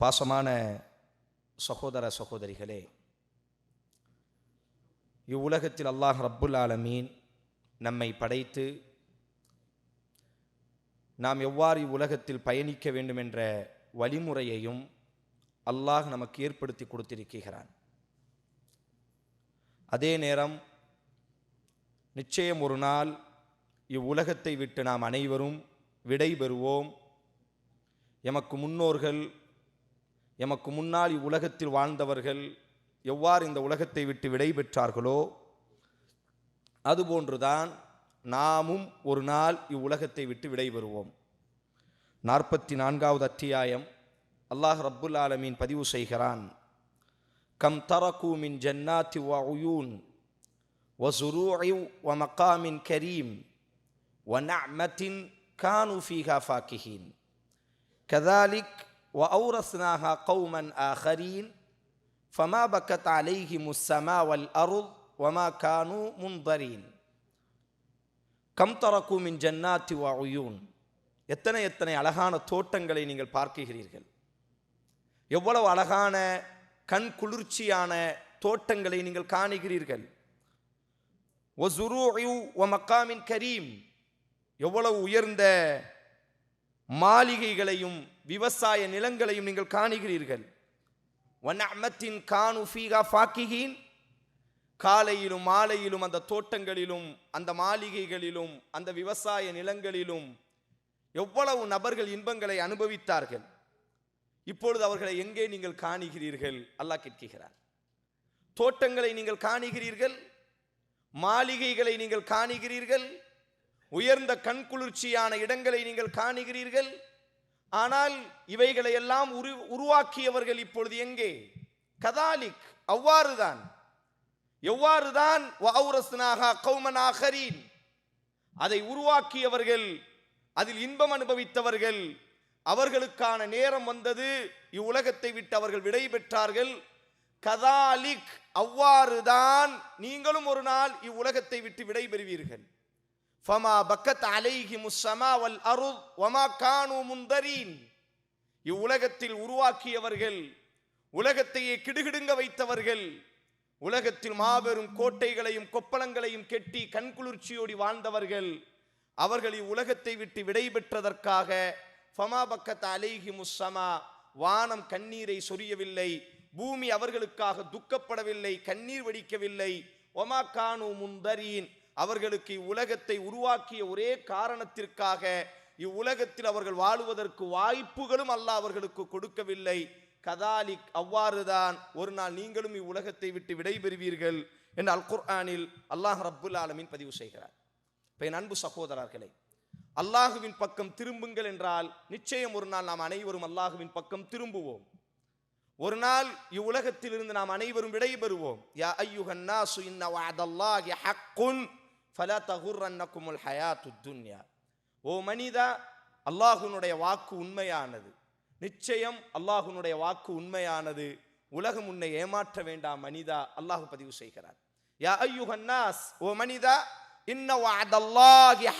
பாசமான சகோதர சகோதரிகளே இவ்வுலகத்தில் அல்லாஹ் ரப்புல் ஆலமீன் நம்மை படைத்து நாம் எவ்வாறு இவ்வுலகத்தில் பயணிக்க வேண்டும் என்ற வழிமுறையையும் அல்லாஹ் நமக்கு ஏற்படுத்தி கொடுத்திருக்கிறான். அதே நேரம் நிச்சயம் ஒரு நாள் இவ்வுலகத்தை விட்டு நாம் அனைவரும் விடை பெறுவோம் எமக்கு முன்னோர்கள் எமக்கு முன்னால் இவ்வுலகத்தில் வாழ்ந்தவர்கள் எவ்வாறு இந்த உலகத்தை விட்டு விடைபெற்றார்களோ அதுபோன்றுதான் நாமும் ஒரு நாள் இவ்வுலகத்தை விட்டு விடைபெறுவோம் நாற்பத்தி நான்காவது அத்தியாயம். அல்லாஹ் ரப்புல் ஆலமீன் பதிவு செய்கிறான். கம் தரகு மின் ஜன்னாத்தி வ உயூன் வசுரூஐ வ மக்காமின் கரீம் வ நஅமத்தின் கானு ஃபாக்கிஹீன். கதாலிக் وأورثناها قوما آخرين فما بكت عليهم السماء والأرض وما كانوا منظرين கம் தரக்கு மின் ஜன்னாத்தி வயுன் எத்தனை எத்தனை அழகான தோட்டங்களை நீங்கள் பார்க்கிறீர்கள் எவ்வளவு அழகான கண் குளிர்ச்சியான தோட்டங்களை நீங்கள் காணுகிறீர்கள் ஒ மக்காமின் கரீம் எவ்வளவு உயர்ந்த மாளிகைகளையும் விவசாய நிலங்களையும் நீங்கள் காணுகிறீர்கள். வனமத்தின் கானு ஃபீகா ஃபாக்கிகின் காலையிலும் மாலையிலும் அந்த தோட்டங்களிலும் அந்த மாளிகைகளிலும் அந்த விவசாய நிலங்களிலும் எவ்வளவு நபர்கள் இன்பங்களை அனுபவித்தார்கள். இப்பொழுது அவர்களை எங்கே நீங்கள் காணுகிறீர்கள்? அல்லாஹ் கேட்கிறார். தோட்டங்களை நீங்கள் காணுகிறீர்கள்? மாளிகைகளை நீங்கள் காணுகிறீர்கள்? உயர்ந்த கண்குளிர்ச்சியான இடங்களை நீங்கள் காணுகிறீர்கள். ஆனால் இவைகளை எல்லாம் உரு உருவாக்கியவர்கள் இப்பொழுது எங்கே? கதாலிக் அவ்வாறுதான். எவ்வாறுதான் கௌமனாகரீன் அதை உருவாக்கியவர்கள் அதில் இன்பம் அனுபவித்தவர்கள் அவர்களுக்கான நேரம் வந்தது இவ்வுலகத்தை விட்டு அவர்கள் விடை பெற்றார்கள். கதாலிக் அவ்வாறுதான் நீங்களும் ஒரு நாள் இவ்வுலகத்தை விட்டு விடை பெறுவீர்கள். ஃபமா பக்கத் அலைஹி முஸ்ஸமா வல் அரு வமா கானு முந்தரீன் இவ்வுலகத்தில் உருவாக்கியவர்கள் உலகத்தையே கிடுகிடுங்க வைத்தவர்கள் உலகத்தில் மாபெரும் கோட்டைகளையும் கொப்பளங்களையும் கெட்டி கண்குளிர்ச்சியோடி வாழ்ந்தவர்கள் அவர்கள் இவ்வுலகத்தை விட்டு விடைபெற்றதற்காக ஃபமா பக்கத் அலைஹி முஸ்ஸமா வானம் கண்ணீரை சொரியவில்லை பூமி அவர்களுக்காக துக்கப்படவில்லை கண்ணீர் வடிக்கவில்லை. ஒமா கானு முந்தரீன் அவர்களுக்கு இவ்வுலகத்தை உருவாக்கிய ஒரே காரணத்திற்காக இவ்வுலகத்தில் அவர்கள் வாழுவதற்கு வாய்ப்புகளும் அல்லாஹ் அவர்களுக்கு கொடுக்கவில்லை. கதாலிக் அவ்வாறுதான் ஒரு நாள் நீங்களும் இவ்வுலகத்தை விட்டு விடைபெறுவீர்கள் என்று அல் குர்ஆனில் அல்லாஹ் ரப்புல் ஆலமின் பதிவு செய்கிறார். இப்போ என் அன்பு சகோதரர்களே அல்லாஹுவின் பக்கம் திரும்புங்கள் என்றால் நிச்சயம் ஒரு நாள் நாம் அனைவரும் அல்லாஹுவின் பக்கம் திரும்புவோம். ஒரு நாள் இவ்வுலகத்திலிருந்து நாம் அனைவரும் விடைபெறுவோம். யா ஐயுகன்னா நாசு இன்ன ஹக்குன் ஃபலா தகுர்ரன்னக்குமுல் ஹயா துன்யா. ஓ மனிதா அல்லாஹுனுடைய வாக்கு உண்மையானது. நிச்சயம் அல்லாஹுனுடைய வாக்கு உண்மையானது. உலகம் உன்னை ஏமாற்ற வேண்டாம் மனிதா அல்லாஹ் பதிவு செய்கிறார். யா ஐயுகன்னாஸ் ஓ மனிதா இன்ன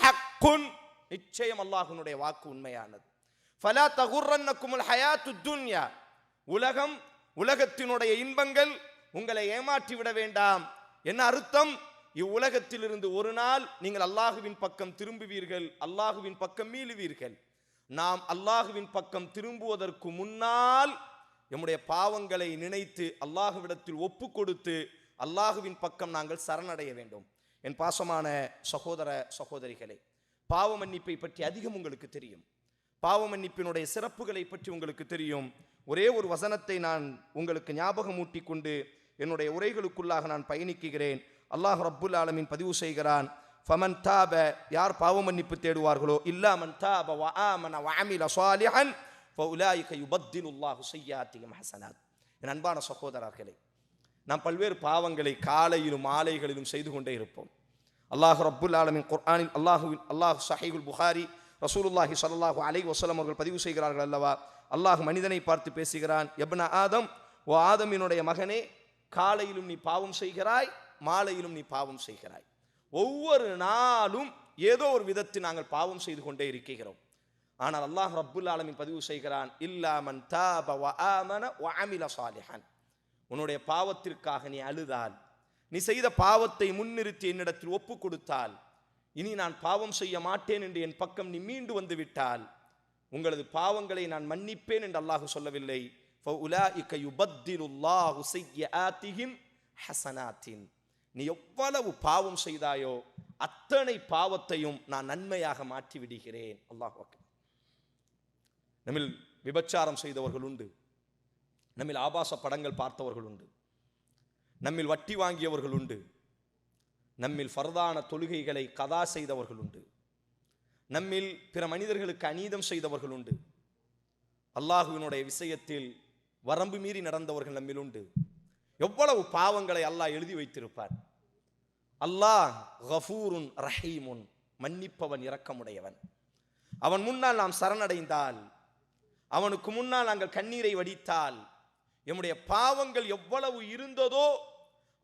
ஹக்குன். நிச்சயம் அல்லாஹுனுடைய வாக்கு உண்மையானது. ஃபலா தகுர்ரன்னக்குமுல் ஹயா துன்யா. உலகம் உலகத்தினுடைய இன்பங்கள் உங்களை ஏமாற்றி விட வேண்டாம். என்ன அர்த்தம்? இவ்வுலகத்திலிருந்து ஒரு நாள் நீங்கள் அல்லாஹுவின் பக்கம் திரும்புவீர்கள் அல்லாஹுவின் பக்கம் மீளுவீர்கள். நாம் அல்லாஹுவின் பக்கம் திரும்புவதற்கு முன்னால் நம்முடைய பாவங்களை நினைத்து அல்லாஹுவிடத்தில் ஒப்பு கொடுத்து அல்லாஹுவின் பக்கம் நாங்கள் சரணடைய வேண்டும். என் பாசமான சகோதர சகோதரிகளே பாவ மன்னிப்பை பற்றி அதிகம் உங்களுக்கு தெரியும். பாவ மன்னிப்பினுடைய சிறப்புகளை பற்றி உங்களுக்கு தெரியும். ஒரே ஒரு வசனத்தை நான் உங்களுக்கு ஞாபகமூட்டி கொண்டு என்னுடைய உரைகளுக்குள்ளாக நான் பயணிக்குகிறேன் அல்லாஹ் ரப்புல் ஆலமின் பதிவு செய்கிறான். ஃபமன் தாப யார் பாவ மன்னிப்பு தேடுவார்களோ இல்லா மன் தாப வ ஆமன வ அமில சாலிஹன் ஃபஉலாயிக யுபத்திலுல்லாஹு ஸய்யாத்திஹிம் ஹஸனாத் என் அன்பான சகோதரர்களே நாம் பல்வேறு பாவங்களை காலையிலும் மாலைகளிலும் செய்து கொண்டே இருப்போம். அல்லாஹு ரப்புல் ஆலமின் குர்ஆனில் அல்லாஹுவின் அல்லாஹ் சஹீகுல் புகாரி ரசூலுல்லாஹி ஸல்லல்லாஹு அலை வசலம் அவர்கள் பதிவு செய்கிறார்கள் அல்லவா? அல்லாஹ் மனிதனை பார்த்து பேசுகிறான் எப்ன ஆதம்? ஓ ஆதமினுடைய மகனே காலையிலும் நீ பாவம் செய்கிறாய் மாலையிலும் நீ பாவம் செய்கிறாய். ஒவ்வொரு நாளும் ஏதோ ஒரு விதத்தில் நாங்கள் பாவம் செய்து கொண்டே இருக்கிறோம். ஆனால் அல்லாஹ் ரப்புல் ஆலமின் பதிவு செய்கிறான் இல்லாமன் தாப ஆமன வ அமில சாலிஹான். உன்னுடைய பாவத்திற்காக நீ அழுதால் நீ செய்த பாவத்தை முன்னிறுத்தி என்னிடத்தில் ஒப்பு கொடுத்தால் இனி நான் பாவம் செய்ய மாட்டேன் என்று என் பக்கம் நீ மீண்டு வந்து விட்டால் உங்களது பாவங்களை நான் மன்னிப்பேன் என்று அல்லாஹு சொல்லவில்லை. ஃபவுலா இக்க யுபத்திலுல்லாஹு செய்ய ஆத்திகின் ஹசனாத்தின். நீ எவ்வளவு பாவம் செய்தாயோ அத்தனை பாவத்தையும் நான் நன்மையாக மாற்றி விடுகிறேன் அல்லாஹ் நம்மில் விபச்சாரம் செய்தவர்கள் உண்டு. நம்மில் ஆபாச படங்கள் பார்த்தவர்கள் உண்டு. நம்மில் வட்டி வாங்கியவர்கள் உண்டு. நம்மில் ஃபர்தான தொழுகைகளை கதா செய்தவர்கள் உண்டு. நம்மில் பிற மனிதர்களுக்கு அநீதம் செய்தவர்கள் உண்டு. அல்லாஹுவினுடைய விஷயத்தில் வரம்பு மீறி நடந்தவர்கள் நம்மில் உண்டு. எவ்வளவு பாவங்களை அல்லாஹ் எழுதி வைத்திருப்பார். அல்லாஹ் கஃபூருன் ரஹீமுன் மன்னிப்பவன் இரக்கமுடையவன். அவன் முன்னால் நாம் சரணடைந்தால் அவனுக்கு முன்னால் நாங்கள் கண்ணீரை வடித்தால் எம்முடைய பாவங்கள் எவ்வளவு இருந்ததோ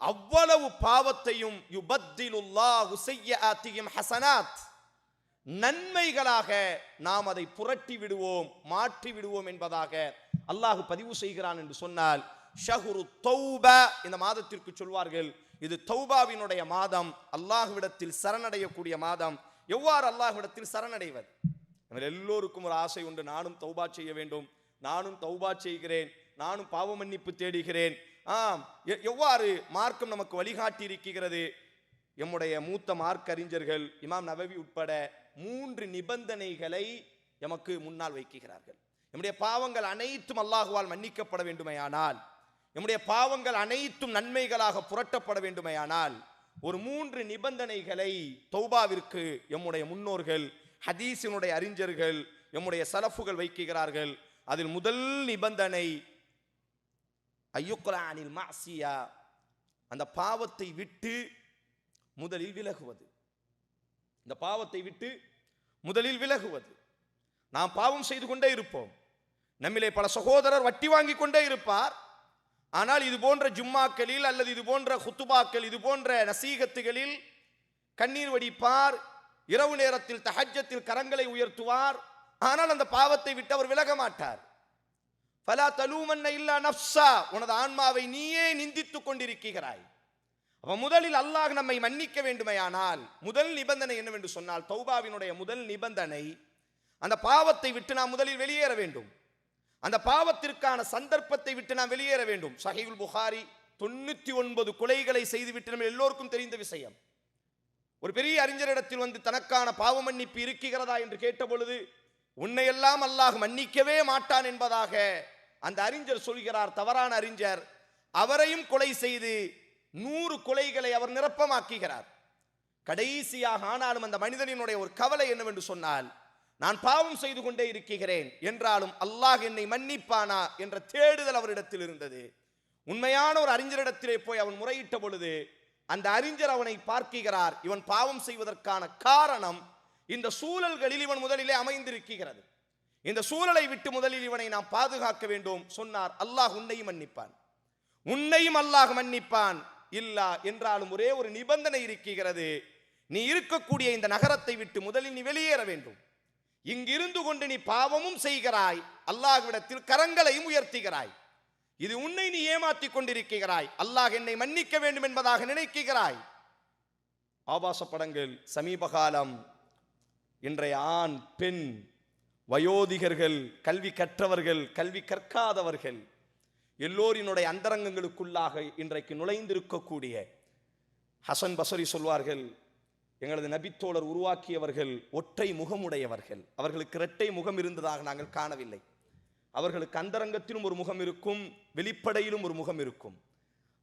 அவ்வளவு பாவத்தையும் யுபத்திலுல்லாஹு செய்யாத்தியும் ஹசனாத். நன்மைகளாக நாம் அதை புரட்டி விடுவோம் மாற்றி விடுவோம் என்பதாக அல்லாஹ் பதிவு செய்கிறான் என்று சொன்னால் ஷஹுரு தௌபா இந்த மாதத்திற்கு சொல்வார்கள். இது தௌபாவினுடைய மாதம். அல்லாஹ்விடத்தில் சரணடையக்கூடிய மாதம். எவ்வாறு அல்லாஹ்விடத்தில் சரணடைவது? நம்ம எல்லோருக்கும் ஒரு ஆசை உண்டு. நானும் தௌபா செய்ய வேண்டும். நானும் தௌபா செய்கிறேன். நானும் பாவ மன்னிப்பு தேடுகிறேன். ஆம். எவ்வாறு மார்க்கம் நமக்கு வழிகாட்டி இருக்கிறது எம்முடைய மூத்த மார்க் அறிஞர்கள் இமாம் நபவி உட்பட மூன்று நிபந்தனைகளை எமக்கு முன்னால் வைக்கிறார்கள். நம்முடைய பாவங்கள் அனைத்தும் அல்லாஹுவால் மன்னிக்கப்பட வேண்டுமையானால் நம்முடைய பாவங்கள் அனைத்தும் நன்மைகளாக புரட்டப்பட வேண்டுமையானால் ஒரு மூன்று நிபந்தனைகளை தௌபாவிற்கு எம்முடைய முன்னோர்கள் ஹதீஸினுடைய அறிஞர்கள் எம்முடைய சலஃபுகள் வைக்கிறார்கள். அதில் முதல் நிபந்தனை ஐயுக்குலானில் மாசியா அந்த பாவத்தை விட்டு முதலில் விலகுவது. இந்த பாவத்தை விட்டு முதலில் விலகுவது. நாம் பாவம் செய்து கொண்டே இருப்போம். நம்மிலே பல சகோதரர் வட்டி வாங்கி கொண்டே இருப்பார். ஆனால் இது போன்ற ஜும்மாக்களில் அல்லது இது போன்ற ஹுத்துபாக்கள் இது போன்ற நசீகத்துகளில் கண்ணீர் வடிப்பார் இரவு நேரத்தில் தஹஜ்ஜத்தில் கரங்களை உயர்த்துவார். ஆனால் அந்த பாவத்தை விட்டு அவர் விலக மாட்டார். பலா தலூமன்ன இல்லா நப்சா உனது ஆன்மாவை நீயே நிந்தித்துக் கொண்டிருக்கிறாய். அப்ப முதலில் அல்லாஹ் நம்மை மன்னிக்க வேண்டுமையானால் முதல் நிபந்தனை என்னவென்று சொன்னால் தௌபாவினுடைய முதல் நிபந்தனை அந்த பாவத்தை விட்டு நாம் முதலில் வெளியேற வேண்டும். அந்த பாவத்திற்கான சந்தர்ப்பத்தை விட்டு நாம் வெளியேற வேண்டும். சஹீல் புகாரி தொண்ணூத்தி ஒன்பது கொலைகளை செய்துவிட்டு நம்ம எல்லோருக்கும் தெரிந்த விஷயம். ஒரு பெரிய அறிஞரிடத்தில் வந்து தனக்கான பாவ மன்னிப்பு இருக்கிறதா என்று கேட்ட பொழுது உன்னையெல்லாம் அல்லாஹ் மன்னிக்கவே மாட்டான் என்பதாக அந்த அறிஞர் சொல்கிறார். தவறான அறிஞர் அவரையும் கொலை செய்து நூறு கொலைகளை அவர் நிரப்பமாக்குகிறார். கடைசியாக ஆனாலும் அந்த மனிதனினுடைய ஒரு கவலை என்னவென்று சொன்னால் நான் பாவம் செய்து கொண்டே இருக்கிறேன் என்றாலும் அல்லாஹ் என்னை மன்னிப்பானா என்ற தேடுதல் அவரிடத்தில் இருந்தது. உண்மையான ஒரு அறிஞரிடத்திலே போய் அவன் முறையிட்ட பொழுது அந்த அறிஞர் அவனை பார்க்கிறார். இவன் பாவம் செய்வதற்கான காரணம் இந்த சூழல்களில் இவன் முதலிலே அமைந்திருக்கிறது. இந்த சூழலை விட்டு முதலில் இவனை நாம் பாதுகாக்க வேண்டும் சொன்னார். அல்லாஹ் உன்னையும் மன்னிப்பான். உன்னையும் அல்லாஹ் மன்னிப்பான். இல்லா என்றாலும் ஒரே ஒரு நிபந்தனை இருக்கிறது. நீ இருக்கக்கூடிய இந்த நகரத்தை விட்டு முதலில் நீ வெளியேற வேண்டும். இங்கிருந்து கொண்டு நீ பாவமும் செய்கிறாய். அல்லாஹ்விடத்தில் கரங்களையும் உயர்த்துகிறாய். இது உன்னை நீ ஏமாத்திக் கொண்டிருக்கிறாய். அல்லாஹ் என்னை மன்னிக்க வேண்டும் என்பதாக நினைக்கிறாய். ஆபாச படங்கள் சமீப காலம் இன்றைய ஆண் பெண் வயோதிகர்கள் கல்வி கற்றவர்கள் கல்வி கற்காதவர்கள் எல்லோரினுடைய அந்தரங்கங்களுக்குள்ளாக இன்றைக்கு நுழைந்திருக்கக்கூடிய ஹசன் பசரி சொல்வார்கள் எங்களது நபித்தோழர் உருவாக்கியவர்கள் ஒற்றை முகமுடையவர்கள். அவர்களுக்கு இரட்டை முகம் இருந்ததாக நாங்கள் காணவில்லை. அவர்களுக்கு அந்தரங்கத்திலும் ஒரு முகம் இருக்கும் வெளிப்படையிலும் ஒரு முகம் இருக்கும்.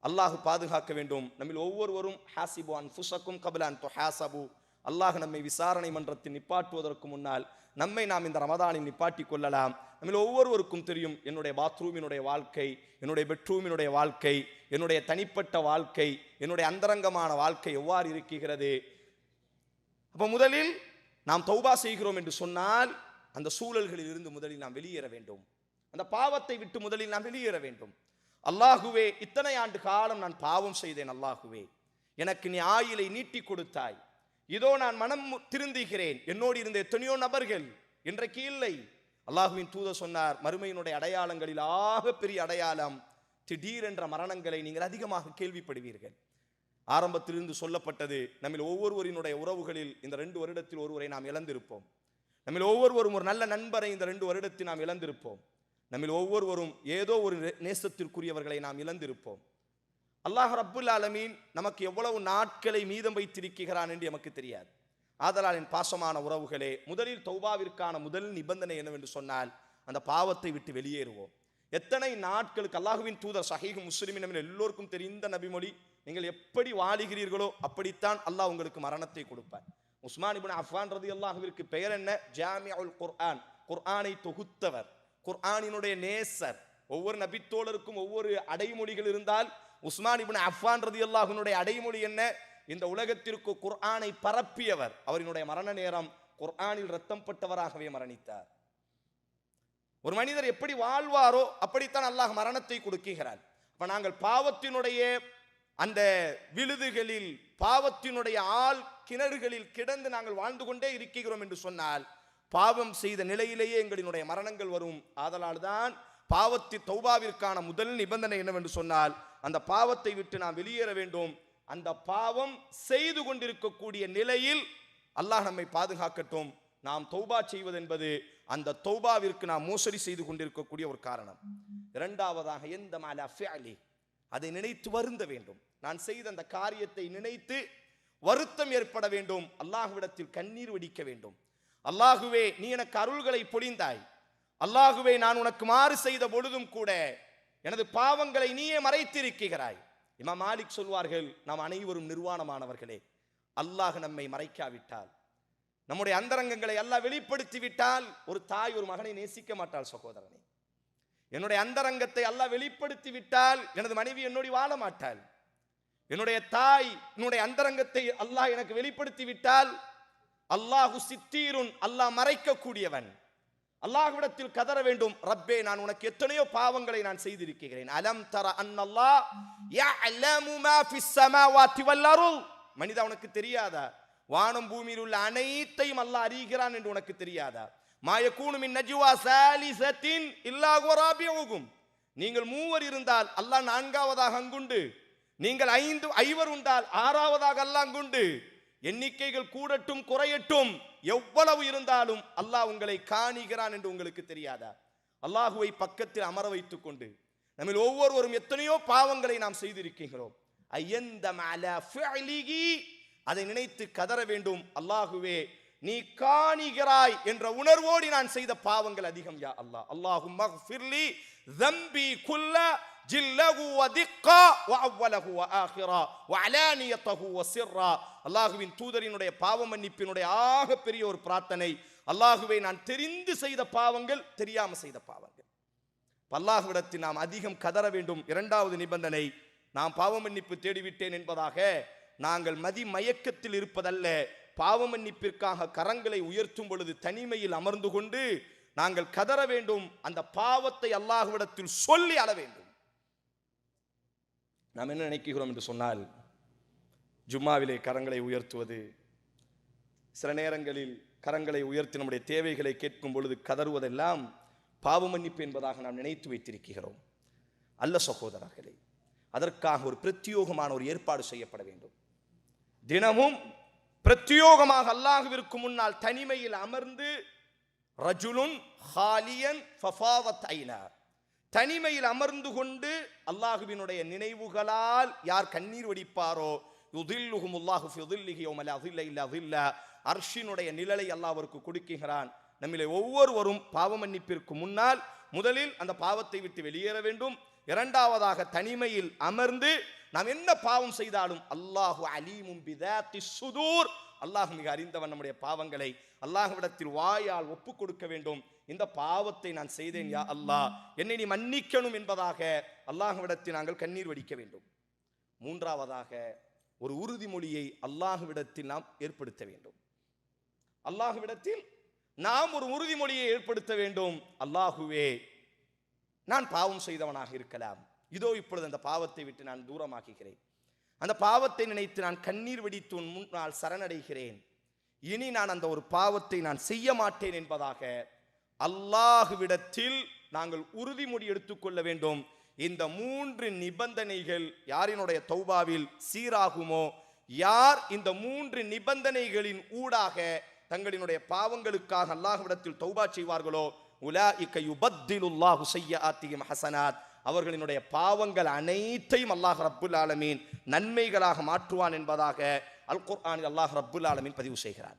அல்லாஹ் பாதுகாக்க வேண்டும். நம்மில் ஒவ்வொருவரும் ஹாசிபு அன்ஃபுசக்கும் கபிலான் ஹாசபு அல்லாஹ் நம்மை விசாரணை மன்றத்தில் நிப்பாட்டுவதற்கு முன்னால் நம்மை நாம் இந்த ரமதானில் நிப்பாட்டிக் கொள்ளலாம். நம்மில் ஒவ்வொருவருக்கும் தெரியும் என்னுடைய பாத்ரூமினுடைய வாழ்க்கை என்னுடைய பெட்ரூமினுடைய வாழ்க்கை என்னுடைய தனிப்பட்ட வாழ்க்கை என்னுடைய அந்தரங்கமான வாழ்க்கை எவ்வாறு இருக்கிறது? அப்போ முதலில் நாம் தௌபா செய்கிறோம் என்று சொன்னால் அந்த சூழல்களில் இருந்து முதலில் நாம் வெளியேற வேண்டும். அந்த பாவத்தை விட்டு முதலில் நாம் வெளியேற வேண்டும். அல்லாஹுவே இத்தனை ஆண்டு காலம் நான் பாவம் செய்தேன் அல்லாஹுவே. எனக்கு நீ ஆயிலை நீட்டி கொடுத்தாய். இதோ நான் மனம் திருந்துகிறேன். என்னோடு இருந்த எத்தனையோ நபர்கள் இன்றைக்கு இல்லை. அல்லாஹுவின் தூத சொன்னார் மறுமையினுடைய அடையாளங்களில் ஆக பெரிய அடையாளம் திடீரென்ற மரணங்களை நீங்கள் அதிகமாக கேள்விப்படுவீர்கள். ஆரம்பத்திலிருந்து சொல்லப்பட்டது நம்மில் ஒவ்வொருவரினுடைய உறவுகளில் இந்த ரெண்டு வருடத்தில் ஒருவரை நாம் இழந்திருப்போம். நம்மில் ஒவ்வொருவரும் ஒரு நல்ல நண்பரை இந்த ரெண்டு வருடத்தில் நாம் இழந்திருப்போம். நம்மில் ஒவ்வொருவரும் ஏதோ ஒரு நே- நேசத்திற்குரியவர்களை நாம் இழந்திருப்போம். அல்லாஹ் ரப்புல் ஆலமீன் நமக்கு எவ்வளவு நாட்களை மீதம் வைத்திருக்கிறான் என்று நமக்கு தெரியாது. ஆதலால் என் பாசமான உறவுகளே முதலில் தௌபாவிற்கான முதல் நிபந்தனை என்னவென்று சொன்னால் அந்த பாவத்தை விட்டு வெளியேறுவோம். எத்தனை நாட்களுக்கு அல்லாஹுவின் தூதர் சஹீஹ் முஸ்லிமின் எல்லோருக்கும் தெரிந்த நபிமொழி நீங்கள் எப்படி வாழுகிறீர்களோ அப்படித்தான் அல்லாஹ் உங்களுக்கு மரணத்தை கொடுப்பார். உஸ்மான் இப்னு அஃபான் ரதி அல்லாஹுவிற்கு பெயர் என்ன? ஜாமியுல் குர்ஆன். குர்ஆனை தொகுத்தவர் குர்ஆனினுடைய நேசர். ஒவ்வொரு நபித்தோழருக்கும் ஒவ்வொரு அடைமொழிகள் இருந்தால் உஸ்மான் இப்னு அஃபான் ரதி அல்லாஹுனுடைய அடைமொழி என்ன? இந்த உலகத்திற்கு குர்ஆனை பரப்பியவர். அவரினுடைய மரண நேரம் குர்ஆனில் ரத்தம் பட்டவராகவே மரணித்தார். ஒரு மனிதர் எப்படி வாழ்வாரோ அப்படித்தான் அல்லாஹ் மரணத்தை கொடுக்குகிறான். இப்போ நாங்கள் பாவத்தினுடைய அந்த விழுதுகளில் பாவத்தினுடைய ஆள் கிணறுகளில் கிடந்து நாங்கள் வாழ்ந்து கொண்டே இருக்கிறோம் என்று சொன்னால் பாவம் செய்த நிலையிலேயே எங்களினுடைய மரணங்கள் வரும். ஆதலால் தான் பாவத்தி தௌபாவிற்கான முதல் நிபந்தனை என்னவென்று சொன்னால் அந்த பாவத்தை விட்டு நாம் வெளியேற வேண்டும். அந்த பாவம் செய்து கொண்டிருக்கக்கூடிய நிலையில் அல்லாஹ் நம்மை பாதுகாக்கட்டும். நாம் தௌபா செய்வது என்பது அந்த தௌபாவிற்கு நாம் மோசடி செய்து கொண்டிருக்கக்கூடிய ஒரு காரணம். இரண்டாவதாக எந்த மாலா ஃபேலி அதை நினைத்து வருந்த வேண்டும். நான் செய்த அந்த காரியத்தை நினைத்து வருத்தம் ஏற்பட வேண்டும். அல்லாஹ்விடத்தில் கண்ணீர் வடிக்க வேண்டும். அல்லாஹுவே நீ எனக்கு அருள்களை பொழிந்தாய். அல்லாஹுவே நான் உனக்கு மாறு செய்த பொழுதும் கூட எனது பாவங்களை நீயே மறைத்திருக்கிறாய். இமா மாலிக் சொல்வார்கள் நாம் அனைவரும் நிர்வாணமானவர்களே. அல்லாஹ் நம்மை மறைக்காவிட்டால். நம்முடைய அந்தரங்கங்களை எல்லாம் வெளிப்படுத்தி விட்டால் ஒரு தாய் ஒரு மகனை நேசிக்க மாட்டாள் சகோதரனே. என்னுடைய அந்தரங்கத்தை அல்லாஹ் வெளிப்படுத்தி விட்டால் எனது மனைவி என்னோடு வாழ மாட்டாள். என்னுடைய தாய் என்னுடைய அந்தரங்கத்தை அல்லாஹ் எனக்கு வெளிப்படுத்தி விட்டால் அல்லாஹு சித்தீருன் அல்லாஹ் மறைக்கக்கூடியவன். அல்லாஹ்விடத்தில் கதற வேண்டும். ரப்பே நான் உனக்கு எத்தனையோ பாவங்களை நான் செய்திருக்கிறேன். அலம் தர அன்னல்லாஹ் யஅலமு மா ஃபிஸ் ஸமாவாதி வல் மனிதா உனக்கு தெரியாதா? வானம் பூமியில் உள்ள அனைத்தையும் அல்லாஹ் அறிகிறான் என்று உனக்கு தெரியாதா? மாயக்கூணுமின் நஜுவா சாலி சாலிசத்தின் இல்லாகுவராபியோகும் நீங்கள் மூவர் இருந்தால் அல்லாஹ் நான்காவதாக அங்குண்டு. நீங்கள் ஐந்து ஐவர் உண்டால் ஆறாவதாக அல்லாஹ் அங்குண்டு. எண்ணிக்கைகள் கூடட்டும் குறையட்டும் எவ்வளவு இருந்தாலும் அல்லாஹ் உங்களை காணுகிறான் என்று உங்களுக்கு தெரியாதா? அல்லாஹுவை பக்கத்தில் அமர வைத்துக் கொண்டு. நம்மில் ஒவ்வொருவரும் எத்தனையோ பாவங்களை நாம் செய்திருக்கிறோம் ஐயந்த அலா அதை நினைத்து கதற வேண்டும் அல்லாஹுவே நீ காணுகிறாய் என்ற உணர்வோடு நான் செய்த பாவங்கள் அதிகம் யா அல்லாஹ் அல்லாஹும் மக்ஃபிர்லி ذنبي كل جله ودقا وأوله وآخرا وعلانيته وسرا அல்லாஹுவின் தூதரினுடைய பாவ மன்னிப்பினுடைய ஆக பெரிய ஒரு பிரார்த்தனை அல்லாஹுவை நான் தெரிந்து செய்த பாவங்கள் தெரியாம செய்த பாவங்கள் அல்லாஹ்விடத்தில் நாம் அதிகம் கதற வேண்டும் இரண்டாவது நிபந்தனை நாம் பாவ மன்னிப்பு தேடிவிட்டேன் என்பதாக நாங்கள் மதி மயக்கத்தில் இருப்பதல்ல பாவ மன்னிப்பிற்காக கரங்களை உயர்த்தும் பொழுது தனிமையில் அமர்ந்து கொண்டு நாங்கள் கதற வேண்டும் அந்த பாவத்தை அல்லாஹுவிடத்தில் சொல்லி அள வேண்டும். நாம் என்ன நினைக்கிறோம் என்று சொன்னால் ஜும்மாவிலே கரங்களை உயர்த்துவது சில நேரங்களில் கரங்களை உயர்த்தி நம்முடைய தேவைகளை கேட்கும் பொழுது கதறுவதெல்லாம் பாவ மன்னிப்பு என்பதாக நாம் நினைத்து வைத்திருக்கிறோம். அல்ல சகோதரர்களே அதற்காக ஒரு பிரத்யோகமான ஒரு ஏற்பாடு செய்யப்பட வேண்டும். தினமும் பிரத்யோகமாக அல்லாஹுவிற்கு முன்னால் தனிமையில் அமர்ந்து ரஜுலுன் ஹாலியன் ஃபஃபாவத் ஐனா. தனிமையில் அமர்ந்து கொண்டு அல்லாஹுவினுடைய நினைவுகளால் யார் கண்ணீர் வடிப்பாரோ யுதில்லுகும் அல்லாஹு ஃபி அதில்ல இல்ல அதில்ல அர்ஷினுடைய நிழலை அல்லாஹருக்கு கொடுக்குகிறான். நம்மிலே ஒவ்வொருவரும் பாவ மன்னிப்பிற்கு முன்னால் முதலில் அந்த பாவத்தை விட்டு வெளியேற வேண்டும். இரண்டாவதாக தனிமையில் அமர்ந்து நாம் என்ன பாவம் செய்தாலும் அல்லாஹு அலீமும் பிதாத்தி சுதூர். அல்லாஹ் மிக அறிந்தவன் நம்முடைய பாவங்களை அல்லாஹ்விடத்தில் வாயால் ஒப்பு கொடுக்க வேண்டும். இந்த பாவத்தை நான் செய்தேன் யா அல்லாஹ். என்னை நீ மன்னிக்கணும் என்பதாக அல்லாஹ்விடத்தில் நாங்கள் கண்ணீர் வடிக்க வேண்டும். மூன்றாவதாக ஒரு உறுதிமொழியை அல்லாஹ்விடத்தில் நாம் ஏற்படுத்த வேண்டும். அல்லாஹ்விடத்தில் நாம் ஒரு உறுதிமொழியை ஏற்படுத்த வேண்டும். அல்லாஹுவே நான் பாவம் செய்தவனாக இருக்கலாம். இதோ இப்பொழுது அந்த பாவத்தை விட்டு நான் தூரமாக்குகிறேன். அந்த பாவத்தை நினைத்து நான் கண்ணீர் வெடித்து உன் முன்னால் சரணடைகிறேன். இனி நான் அந்த ஒரு பாவத்தை நான் செய்ய மாட்டேன் என்பதாக அல்லாஹுவிடத்தில் நாங்கள் உறுதிமொழி எடுத்துக்கொள்ள வேண்டும். இந்த மூன்று நிபந்தனைகள் யாரினுடைய தௌபாவில் சீராகுமோ? யார் இந்த மூன்று நிபந்தனைகளின் ஊடாக தங்களினுடைய பாவங்களுக்காக அல்லாஹ்விடத்தில் தௌபா செய்வார்களோ? உலா இக்கையுபத்திலுல்லாஹு யுபத்திலுல்லாஹு ஆத்தியம் ஹசனாத். அவர்களினுடைய பாவங்கள் அனைத்தையும் அல்லாஹ் ரப்புல் ஆலமீன் நன்மைகளாக மாற்றுவான் என்பதாக அல் குர்ஆனில் அல்லாஹ் ரப்புல் ஆலமீன் பதிவு செய்கிறார்.